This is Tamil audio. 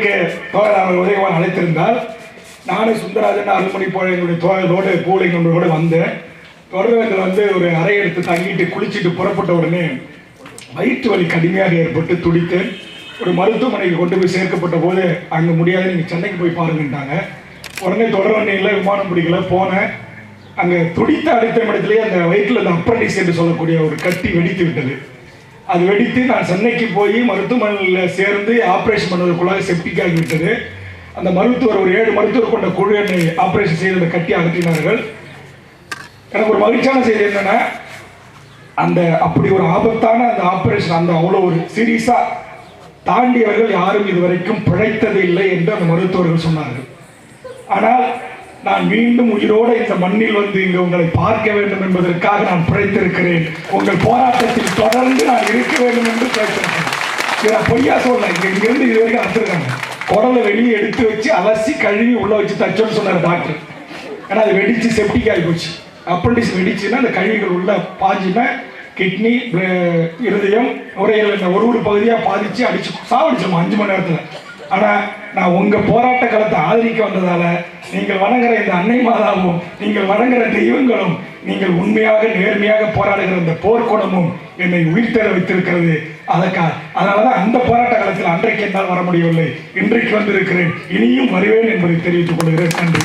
எங்களுக்கு தோழர் உதயவான் அழைத்திருந்தார் நானும் சுந்தராஜன் அருள்மணி போல எங்களுடைய தோழரோடு பூலை வந்தேன். தொடர்வேந்தர் வந்து ஒரு அறை எடுத்து தங்கிட்டு குளிச்சுட்டு புறப்பட்ட உடனே வயிற்று வலி கடுமையாக ஏற்பட்டு துடித்தேன். ஒரு மருத்துவமனைக்கு கொண்டு போய் சேர்க்கப்பட்ட போது அங்கே முடியாது நீங்கள் சென்னைக்கு போய் பாருங்கன்ட்டாங்க. உடனே தொடர் வண்டியில் விமானம் பிடிக்கல போனேன். அங்கே துடித்த அடித்த இடத்துலேயே அந்த வயிற்றில் அந்த அப்ரண்டிஸ் என்று சொல்லக்கூடிய ஒரு கட்டி வெடித்து விட்டது. அது வெடித்து நான் சென்னைக்கு போய் மருத்துவமனையில் சேர்ந்து ஆப்ரேஷன் பண்ணுவதற்குள்ளாக செப்டிக் ஆகிவிட்டது அந்த மருத்துவர் ஒரு ஏழு மருத்துவர் கொண்ட குழு என்னை ஆப்ரேஷன் செய்து கட்டி அகற்றினார்கள். எனக்கு ஒரு மகிழ்ச்சியான செய்தி என்னென்னா அந்த அப்படி ஒரு ஆபத்தான அந்த ஆப்ரேஷன் அந்த அவ்வளோ ஒரு சீரியஸாக தாண்டியவர்கள் யாரும் இதுவரைக்கும் பிழைத்தது இல்லை என்று அந்த மருத்துவர்கள் சொன்னார்கள். ஆனால் நான் மீண்டும் உயிரோடு இந்த மண்ணில் வந்து இங்கு உங்களை பார்க்க வேண்டும் என்பதற்காக நான் பிழைத்திருக்கிறேன். உங்கள் போராட்டத்தில் தொடர்ந்து நான் இருக்க வேண்டும் என்று பிழைத்திருக்கிறேன். இதை பொய்யா சொல்ல இங்க இங்கிருந்து இது வரைக்கும் அறுத்துருக்காங்க. குடலை வெளியே எடுத்து வச்சு அலசி கழுவி உள்ள வச்சு தச்சோன்னு சொன்னார் டாக்டர் ஏன்னா அது வெடிச்சு செப்டிக் ஆகி போச்சு. அப்பண்டிஸ் வெடிச்சுன்னா அந்த கழிவுகள் உள்ள பாஞ்சுன்னா கிட்னி இருதயம் நுரையீரல் ஒரு ஒரு பகுதியாக பாதிச்சு அடிச்சு சாவடிச்சிடும் அஞ்சு மணி நேரத்தில். ஆனால் நான் உங்கள் போராட்ட காலத்தை ஆதரிக்க வந்ததால நீங்கள் வணங்குற இந்த அன்னை மாதாவும் நீங்கள் வணங்குற தெய்வங்களும் நீங்கள் உண்மையாக நேர்மையாக போராடுகிற இந்த போர்க்குணமும் என்னை உயிர்த்தெழ வைத்திருக்கிறது. அதற்காக அதனால தான் அந்த போராட்ட காலத்தில் அன்றைக்கு என்னால் வர முடியவில்லை. இன்றைக்கு வந்திருக்கிறேன். இனியும் வருவேன் என்பதை தெரிவித்துக் கொள்கிறேன். நன்றி.